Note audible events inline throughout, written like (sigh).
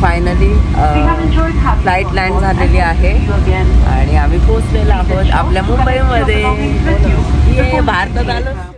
Finally flight land झालेली आहे. आणि आम्ही पोचलेलो आहोत आपल्या मुंबईमध्ये. ये भारतात आलो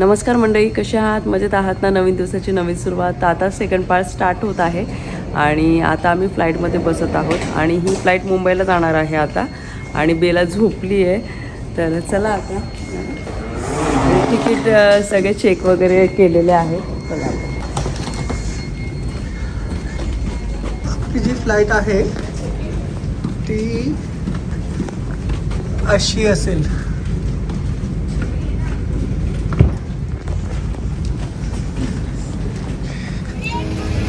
नमस्कार मंडळी कसे आहात? मजेत आहात ना? नवीन दिवसाची नवीन सुरुवात. आता सेकंड पार्ट स्टार्ट होत आहे आणि आता आम्ही फ्लाईटमध्ये बसत आहोत आणि ही फ्लाईट मुंबईला जाणार आहे आता आणि बेला झोपली आहे तर चला आता. तिकीट सगळे चेक वगैरे केलेले आहे चला जी फ्लाईट आहे ती अशी असेल.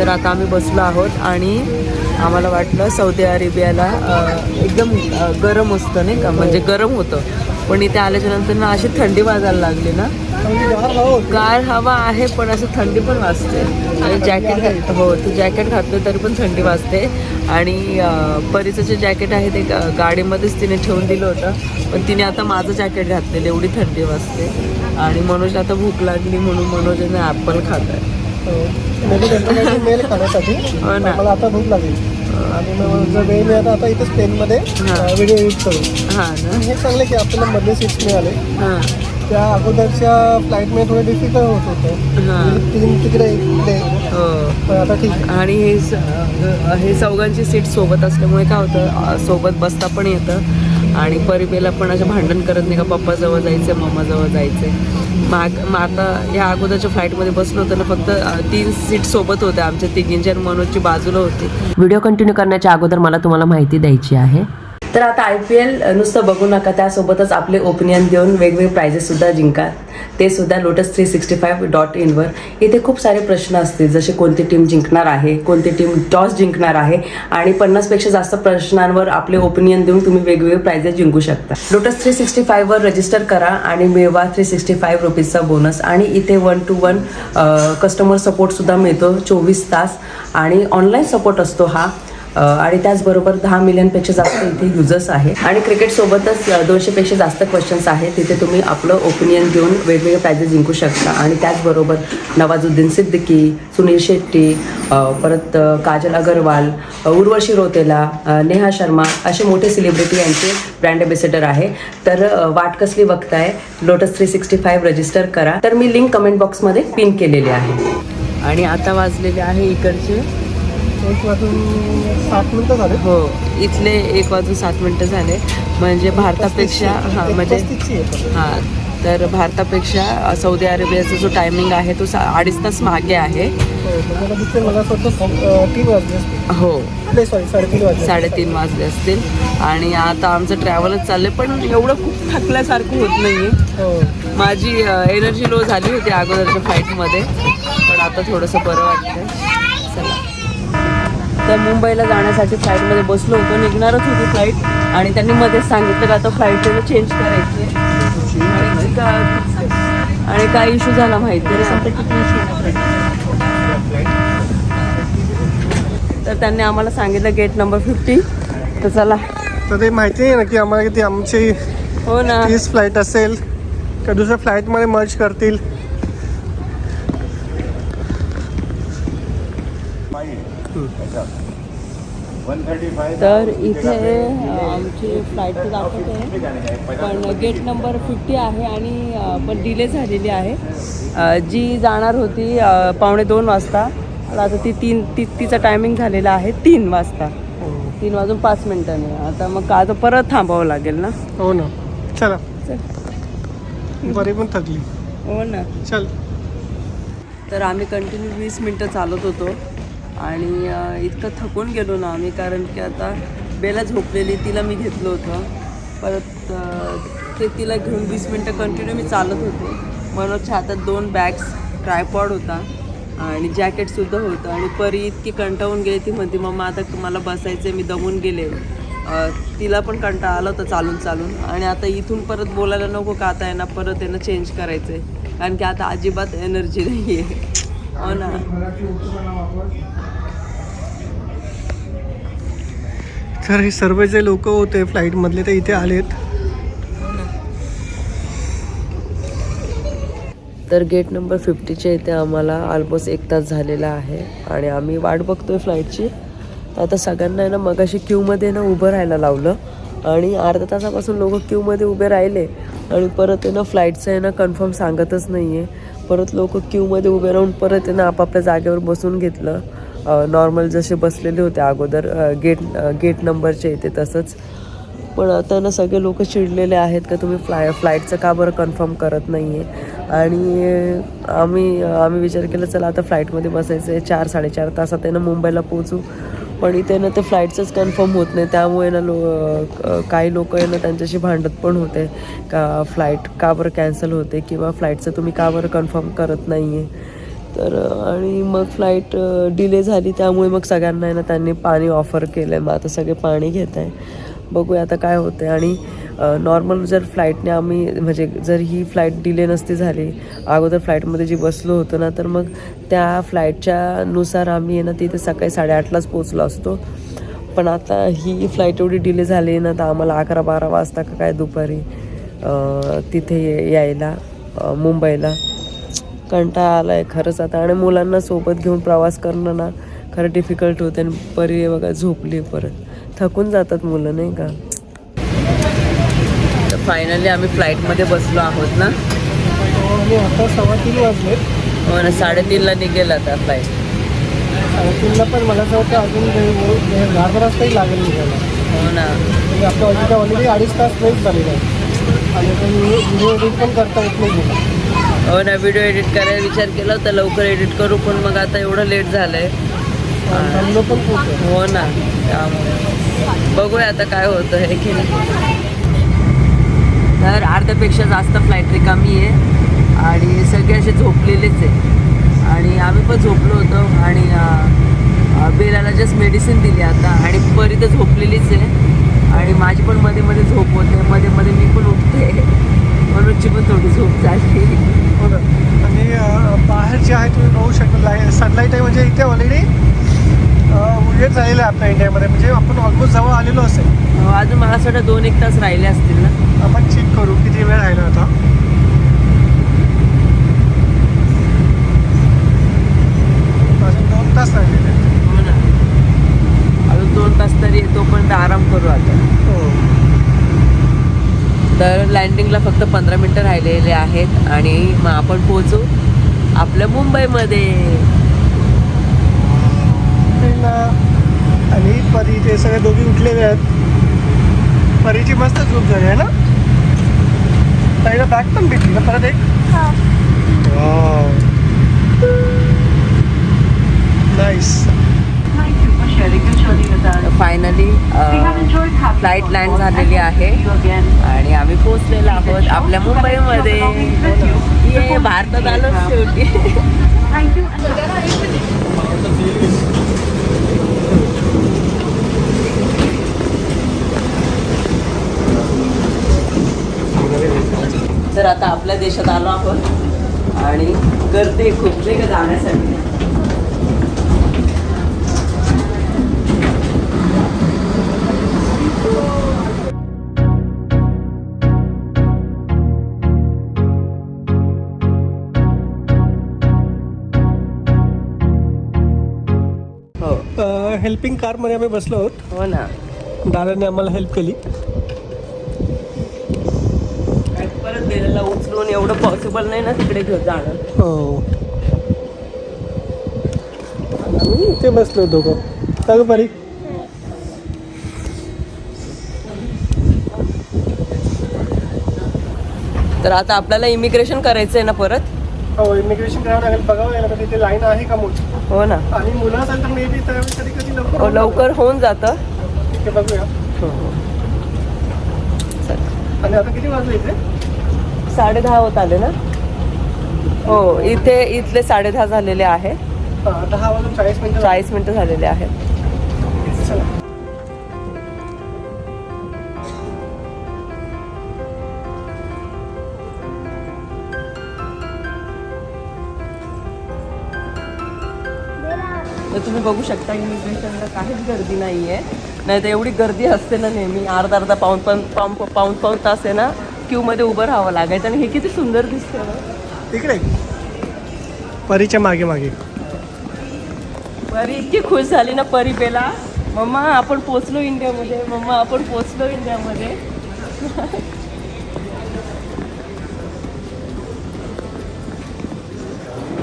तर आता आम्ही बसलो आहोत आणि आम्हाला वाटलं सौदी अरेबियाला एकदम गरम असतं नाही का? म्हणजे गरम होतं. पण इथे आल्याच्यानंतर ना अशी थंडी वाजायला लागली ना. गार हवा आहे पण असं थंडी पण वाजते. आणि जॅकेट घात हो तू जॅकेट घातलं तरी पण थंडी वाजते. आणि परीचं जे जॅकेट आहे ते गाडीमध्येच तिने ठेवून दिलं होतं. पण तिने आता माझं जॅकेट घातलेलं एवढी थंडी वाजते. आणि मनोज आता भूक लागली म्हणून मनोजने ॲपल खात आहे हो. त्यांच्याकडे मेल खाण्यासाठी. हो ना. मला आता भूक लागली. आणि मग जर वेळ मिळाला आता इथेच प्लेनमध्ये हा. व्हिडिओ यूज करू. हां ना. हे चांगलं की आपल्याला मधले सीट्स मिळाले. हां. त्या अगोदरच्या फ्लाईटमध्ये थोडं डिफिकल्ट होत होतं. हां. म्हणजे तीन तिकडे इकडे हो. पण आता ठीक आहे. आणि हे स- हे चौघांची सीट सोबत असल्यामुळे काय होतं अ, सोबत बसता पण येतं. आणि परिबेला पण असं भांडण करत नाही का पप्पाजवळ जायचं मम्माजवळ जायचं माग मग आता या अगोदरच्या फ्लाईटमध्ये बसलो होतं ना फक्त तीन सीट सोबत होत्या आमच्या तिघींच्या मनोजची बाजूला होती. व्हिडिओ कंटिन्यू करण्याच्या अगोदर मला तुम्हाला माहिती द्यायची आहे तर आता आय पी एल नुसतं बघू नका त्यासोबतच आपले ओपिनियन देऊन वेगवेगळे प्राइजेससुद्धा जिंका ते सुद्धा Lotus three sixty five dot इनवर इथे खूप सारे प्रश्न असतील जसे कोणती टीम जिंकणार आहे कोणती टीम टॉस जिंकणार आहे आणि पन्नासपेक्षा जास्त प्रश्नांवर आपले ओपिनियन देऊन तुम्ही वेगवेगळे प्राइजेस जिंकू शकता. लोटस थ्री सिक्स्टी फाईव्हवर रजिस्टर करा आणि मिळवा थ्री सिक्स्टी फाईव्ह रुपीजचा बोनस आणि इथे वन टू वन कस्टमर सपोर्टसुद्धा मिळतो चोवीस तास. आणि ऑनलाईन सपोर्ट असतो हा. आणि त्याचबरोबर दहा मिलियनपेक्षा जास्त इथे युजर्स आहे. आणि क्रिकेटसोबतच दोनशेपेक्षा जास्त क्वेश्चन्स आहेत. तिथे तुम्ही आपलं ओपिनियन देऊन वेगवेगळे प्राइजेस जिंकू शकता. आणि त्याचबरोबर नवाजुद्दीन सिद्दीकी सुनील शेट्टी परत काजल अगरवाल उर्वशी रोतेला नेहा शर्मा असे मोठे सेलिब्रिटी यांचे ब्रँड अँबॅसेडर आहे. तर वाट कसली बघताय? Lotus three sixty five register करा. तर मी लिंक कमेंट बॉक्समध्ये पिन केलेली आहे. आणि आता वाजलेले आहे इकडचे एक वाजून सात मिनटं झाले. हो इथले एक वाजून सात मिनटं झाले. म्हणजे भारतापेक्षा हां म्हणजे. हां तर भारतापेक्षा सौदी अरेबियाचा जो टायमिंग आहे तो सा अडीच तास मागे आहे. हो, हो. साडेतीन वाजले असतील. आणि आता आमचं ट्रॅव्हलच चाललंय पण एवढं खूप थकल्यासारखं होत नाही आहे हो. माझी एनर्जी लो झाली होती अगोदरच्या फ्लाईटमध्ये पण आता थोडंसं बरं वाटतं चला. तर मुंबईला जाण्यासाठी फ्लाईटमध्ये बसलो होतो. निघणारच होती फ्लाईट आणि त्यांनी मध्येच सांगितलं का आता फ्लाईट चेंज करायची आहे. आणि काय इश्यू झाला माहिती नाही. तर त्यांनी आम्हाला सांगितलं गेट नंबर फिफ्टी तर चला. तर ते माहिती नाही ना की आम्हाला किती आमची हो ना. तीच फ्लाईट असेल. का दुसऱ्या फ्लाईटमध्ये मर्ज करतील. तर इथे आमची फ्लाईट तर दाखवते. पण गेट नंबर फिफ्टी आहे आणि पण डिले झालेली आहे. जी जाणार होती पावणे दोन वाजता. आता ती तीन ती तिचा टायमिंग झालेला आहे तीन वाजता. तीन वाजून पाच मिनिटांनी. आता मग का आता परत थांबावं लागेल ना? हो ना. चला. चल. बरी पण थकली. हो ना. चल. तर आम्ही कंटिन्यू वीस मिनटं चालत होतो. आणि इतकं थकून गेलो ना आम्ही कारण की आता बेला झोपलेली तिला मी घेतलं होतं. परत ते तिला घेऊन वीस मिनटं कंटिन्यू मी चालत होते. मनोजच्या हातात दोन बॅग्स ट्रायपॉड होता आणि जॅकेटसुद्धा होतं. आणि परी इतकी कंटाळून गेली ती म्हणते मम्मा आता मला बसायचं मी दमून गेले. तिला पण कंटाळा आला होता चालून चालून. आणि आता इथून परत बोलायला नको का आता यांना परत यांना चेंज करायचं आहे कारण की आता अजिबात एनर्जी नाही आहे हो ना. तर हे सर्व जे लोक होते फ्लाईटमधले ते इथे आलेत. तर गेट नंबर फिफ्टीच्या इथे आम्हाला ऑलमोस्ट एक तास झालेला आहे आणि आम्ही वाट बघतोय फ्लाईटची तर आता सगळ्यांना आहे ना मगाशी क्यूमध्ये ना उभं राहायला लावलं. आणि अर्ध्या तासापासून लोक क्यूमध्ये उभे राहिले. आणि परत आहे ना फ्लाईटचं आहे ना कन्फर्म सांगतच नाही आहे परत लोक क्यूमध्ये उभे राहून परत आहे ना आपापल्या जागेवर बसून घेतलं. नॉर्मल जसे बसलेले होते अगोदर गेट गेट नंबरचे येते तसंच. पण आता ना सगळे लोक चिडलेले आहेत का तुम्ही फ्लाय फ्लाईटचं का बरं कन्फर्म करत नाही आहे आणि आम्ही आम्ही विचार केला चला आता फ्लाईटमध्ये बसायचं आहे चार साडेचार तासात आहे ना मुंबईला पोहोचू. पण इथे ना ते फ्लाईटचंच कन्फर्म होत नाही. त्यामुळे ना लो काही लोक आहे ना त्यांच्याशी भांडत पण होते. का फ्लाईट का बरं कॅन्सल होते? किंवा फ्लाईटचं तुम्ही का बरं कन्फर्म करत नाही आहे तर आणि मग फ्लाईट डिले झाली त्यामुळे मग सगळ्यांना आहे ना त्यांनी पाणी ऑफर केलं आहे मग आता सगळे पाणी घेत आहे. बघूया आता काय होतं आहे आणि नॉर्मल जर फ्लाईटने आम्ही म्हणजे जर ही फ्लाईट डिले नसती झाली अगोदर फ्लाईटमध्ये जी बसलो होतो ना तर मग त्या फ्लाईटच्या नुसार आम्ही आहे ना तिथे सकाळी साडेआठलाच पोचलो असतो. पण आता ही फ्लाईट एवढी डिले झाली ना तर आम्हाला अकरा बारा वाजता का काय दुपारी तिथे ये- यायला मुंबईला. कंटाळा आला आहे खरंच आता. आणि मुलांना सोबत घेऊन प्रवास करणं ना खरं डिफिकल्ट होते. आणि परी बघा झोपली परत. थकून जातात मुलं नाही का? तर फायनली आम्ही फ्लाईटमध्ये बसलो आहोत ना. आता सव्वा तीन वाजले. हो ना साडेतीनला निघेल आता फ्लाईट साडेतीनला पण मला असं वाटतं अजून अर्धा तासही लागेल निघायला. हो ना. म्हणजे आपलं ऑलरेडी ऑलरेडी अडीच तास वेट झालेला आहे. आणि आपण व्हिडिओ एडिट पण करता येत नाही हो ना व्हिडिओ एडिट करायला विचार केला होता लवकर एडिट करू पण मग आता एवढं लेट झालंय. पण खूप हो ना त्यामुळे. बघूया आता काय होतं हे की नाही. तर अर्ध्यापेक्षा जास्त फ्लाईट रिकामी आहे आणि सगळे असे झोपलेलेच आहे. आणि आम्ही पण झोपलो होतो आणि बेलाला जस्ट मेडिसिन दिली आता आणि परी तर झोपलेलीच आहे. आणि माझी पण मध्ये मध्ये झोप होते मध्ये मध्ये मी पण उठते मनोजची पण थोडी झोप झाली. हो ना. आणि बाहेर जे आहे तुम्ही बघू शकता लाइट सनलाईट आहे म्हणजे इथे ऑलरेडी उजेड झालेलं आहे आपल्या इंडियामध्ये. म्हणजे आपण ऑलमोस्ट जवळ आलेलो असेल. अं, अजून मला असं वाटतं दोन एक तास राहिले असतील ना. आपण चेक करू किती वेळ राहिला आता अजून दोन तास राहिलेले. हो ना. अजून दोन तास तरी तोपर्यंत आराम करू आता हो तर लँडिंगला फक्त पंधरा मिनटं राहिलेले आहेत आणि मग आपण पोहोचू आपल्या मुंबईमध्ये. आणि परी ते सगळे दोघी उठलेले आहेत. परीची मस्त झोप झाली आहे ना? ताईला बॅग पण भेटली ना परत एक? नाईस फायनली फ्लाईट लँड झालेली आहे. आणि आम्ही पोहोचलेलो आहोत आपल्या मुंबईमध्ये. ये भारतात आलो शेवटी. तर आता आपल्या देशात आलो आहोत. आणि गर्दी खूप नाही का जाण्यासाठी. हेल्पिंग कारमध्ये आम्ही बसलो आहोत. हो ना. दादाने आम्हाला हेल्प केली. परत गेलेला उचलून एवढं पॉसिबल नाही ना तिकडे घेऊन जाणं. हो. आम्ही इथे बसलो दोघं का गं परी. तर आता आपल्याला इमिग्रेशन करायचं आहे ना परत? हो इमिग्रेशन करावं लागेल. बघावं लागेल तिथे लाईन आहे का मोठी? हो ना. आणि मुलं असेल तर मे बी त्यावेळी कधी कधी लवकर हो होऊन लवकर होऊन जातं. ठीक आहे बघूया. चल. आणि आता किती वाजले इथे? साडे दहा होत आले ना? हो इथे इथले साडे दहा झालेले आहे. हा, दहा वाजून चाळीस मिनिटं चाळीस मिनिटं झालेले आहेत. चला. तर तुम्ही बघू शकता इमिग्रेशनला काहीच गर्दी नाही आहे नाही तर एवढी गर्दी असते ना नेहमी अर्धा अर्धा पाऊन पण पाऊन पाऊन पाऊन तास आहे ना क्यूमध्ये उभं राहावं लागायचं. आणि हे किती सुंदर दिसतं ना इकडे परीच्या मागे मागे. परी इतकी खुश झाली ना परी पेला मम्मा आपण पोचलो इंडियामध्ये. मम्मा आपण पोचलो इंडियामध्ये.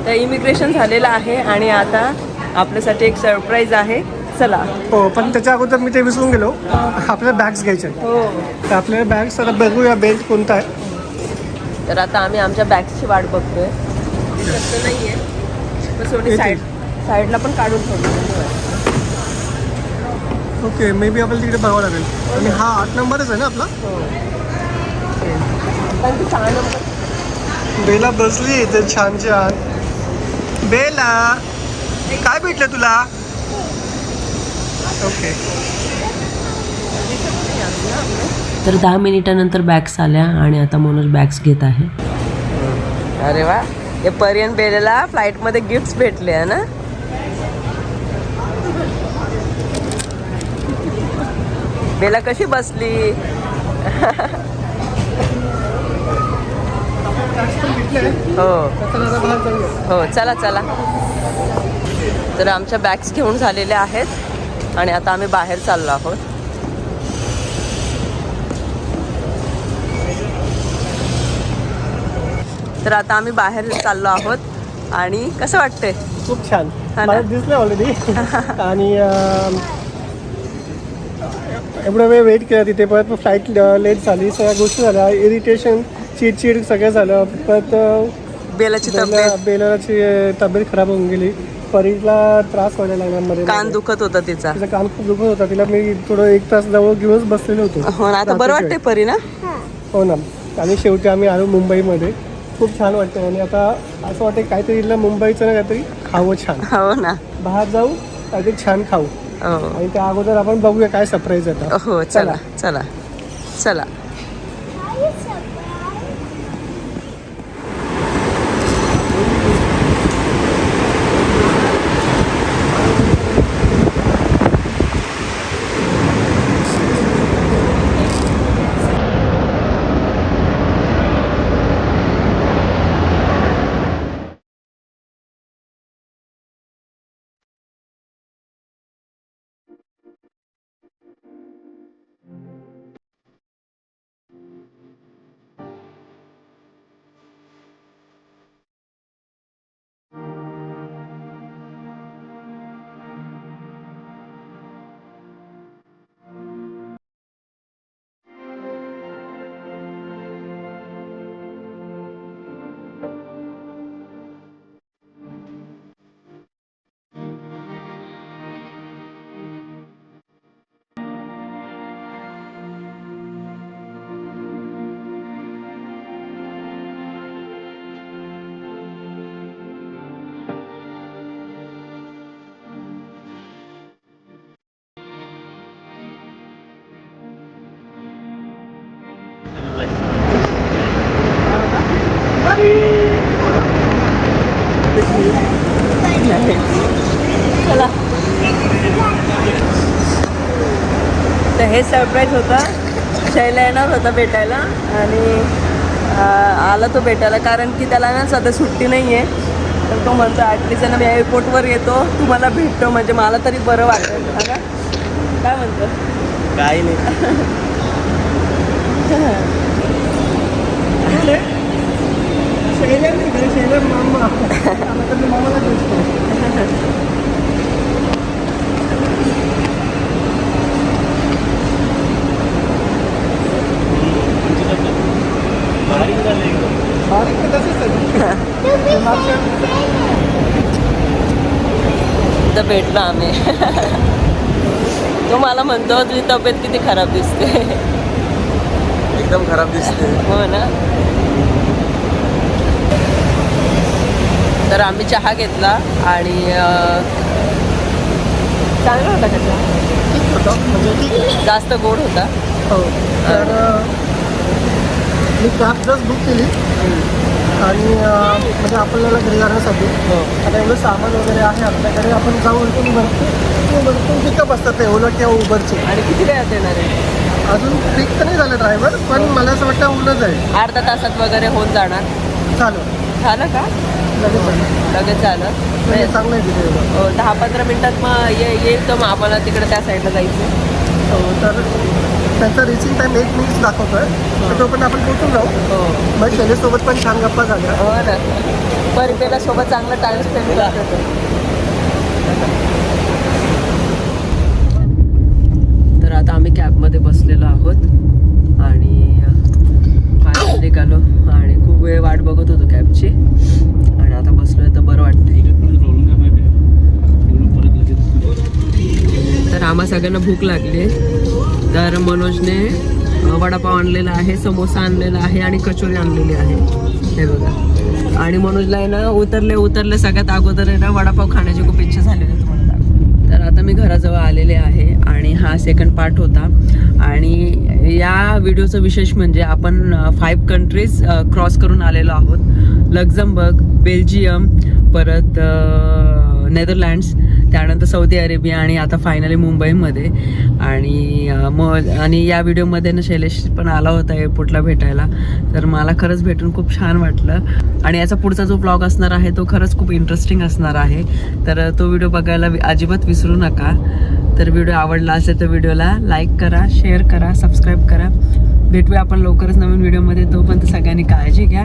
तर इमिग्रेशन झालेलं आहे आणि आता आपल्यासाठी एक सरप्राईज आहे. चला. हो पण त्याच्या अगोदर मी ते विसरून गेलो. आपल्याला बॅग्स घ्यायच्या आहेत. हो. तर आपल्याला बॅग्स आता बघूया बेल्ट कोणता आहे. तर आता आम्ही आमच्या बॅग्सची वाट बघतोय. दिसत नाहीये. पण सोनी येते. साईड साईडला पण काढून ठेवतो ओके मे बी आपल्याला तिकडे बघावं लागेल. आणि हा आठ नंबरच आहे ना आपला? कारण की बेला बसली इथे छान छान बेला! काय भेटलं तुला? ओके तर दहा मिनिटानंतर बॅग्स आल्या आणि आता मनोज बॅग्स घेत आहे. अरे वा. हे पर्यंत बेलेला फ्लाईटमध्ये गिफ्ट्स भेटले आहे ना? बेला कशी बसली? हो. हो चला चला. तर आमच्या बॅग्स घेऊन झालेल्या आहेत आणि आता आम्ही बाहेर चाललो आहोत. तर आता आम्ही बाहेर चाललो आहोत आणि कसं वाटतंय? खूप छान. दिसलं ऑलरेडी (laughs) आणि एवढा वेळ वेट केला तिथे परत फ्लाईट लेट झाली सगळ्या गोष्टी झाल्या इरिटेशन चिडचिड सगळं झालं परत बेलाची बेला तब्येत. बेलाची तब्येत खराब होऊन गेली. परीला त्रास व्हायला लागला मध्ये कान. दुखत होता तिचा. तिचा कान खूप दुखत होता. तिला मी थोडं एक तास जवळ घेऊनच बसलेलो होतो. हो ना आता बरं वाटतंय परी ना. हो. ना. आणि शेवटी आम्ही आलो मुंबईमध्ये. खूप छान वाटतं आणि आता असं वाटतं काहीतरी इथलं मुंबईचं ना काहीतरी खावं छान. हो ना. बाहेर जाऊ काहीतरी छान खाऊ. हो. आणि त्या अगोदर आपण बघूया काय सरप्राईज आता हो चला. चला चला. सरप्राईज होता. शैला येणार होता भेटायला आणि आला तो भेटायला कारण की त्याला ना सध्या सुट्टी नाही आहे तर तो म्हणतो ॲटलिस्ट ना मी एअरपोर्टवर येतो. तुम्हाला भेटतो. म्हणजे मला तरी बरं वाटेल. ना? काय म्हणतो? काही नाही शैल्या नाही का? शैल्या मामा आता मी मामाला दिसतो बारीक तर तसंच आहे. मागच्या- तर भेटलो आम्ही. तो मला म्हणतो तुझी तब्येत किती खराब दिसते. एकदम खराब दिसते. हो ना? तर आम्ही चहा घेतला आणि चांगला होता का चहा? म्हणजे जास्त गोड होता. हो. तर मी कॅब जस्ट बुक केली. आणि म्हणजे आपल्याला घरी जाण्यासाठी. हो. आता एवढं सामान वगैरे आहे आपल्याकडे आपण जाऊ इथून भरतो. भरपूर भरपूर पिकअप असतात ते ओला किंवा उबरचे. आणि किती वेळात येणार आहे? अजून पिक तर नाही झालं ड्रायव्हर पण मला असं वाटतं ओलंच आहे. अर्धा तासात वगैरे होऊन जाणार. चालू झालं का? लगेच चालू लगेच झालं. म्हणजे चांगलं आहे तिथे एवढं. अ, दहा पंधरा मिनिटात मग ये येईल तर मग आम्हाला तिकडे त्या साईडला जायचं. हो, तर त्यांचा रिचिंग टाइम एक मिनिट दाखवतोय. तर तोपर्यंत आपण पोहोचून जाऊ. हो. मग शैलेशसोबत पण छान गप्पा झाल्या. हो ना. परिपेला सोबत चांगला टाइम स्पेंड करतो तर आता आम्ही कॅबमध्ये बसलेलो आहोत. आणि फायनल निघालो. आणि खूप वेळ वाट बघत होतो कॅबची आणि आता बसलोय तर बरं वाटतंय तर आम्हा सगळ्यांना भूक लागली तर मनोजने वडापाव आणलेला आहे समोसा आणलेला आहे आणि कचोरी आणलेली आहे. हे बघा. आणि मनोजला आहे ना उतरले उतरले सगळ्यात अगोदर आहे ना वडापाव खाण्याची खूप इच्छा झालेली आहे तुम्हाला तर आता मी घराजवळ आलेले आहे आणि हा सेकंड पार्ट होता. आणि या व्हिडिओचं विशेष म्हणजे आपण फाईव्ह कंट्रीज क्रॉस करून आलेलो आहोत. लक्झमबर्ग बेल्जियम परत नेदरलँड्स त्यानंतर सौदी अरेबिया आणि आता फायनली मुंबईमध्ये. आणि मग आणि या व्हिडिओमध्ये ना शैलेश पण आला होता एअरपोर्टला भेटायला. तर मला खरंच भेटून खूप छान वाटलं. आणि याचा पुढचा जो ब्लॉग असणार आहे तो खरंच खूप इंटरेस्टिंग असणार आहे. तर तो व्हिडिओ बघायला अजिबात विसरू नका. तर व्हिडिओ आवडला असेल तर व्हिडिओला लाईक करा शेअर करा सबस्क्राईब करा. भेटूया आपण लवकरच नवीन व्हिडिओमध्ये तोपर्यंत सगळ्यांनी काळजी घ्या.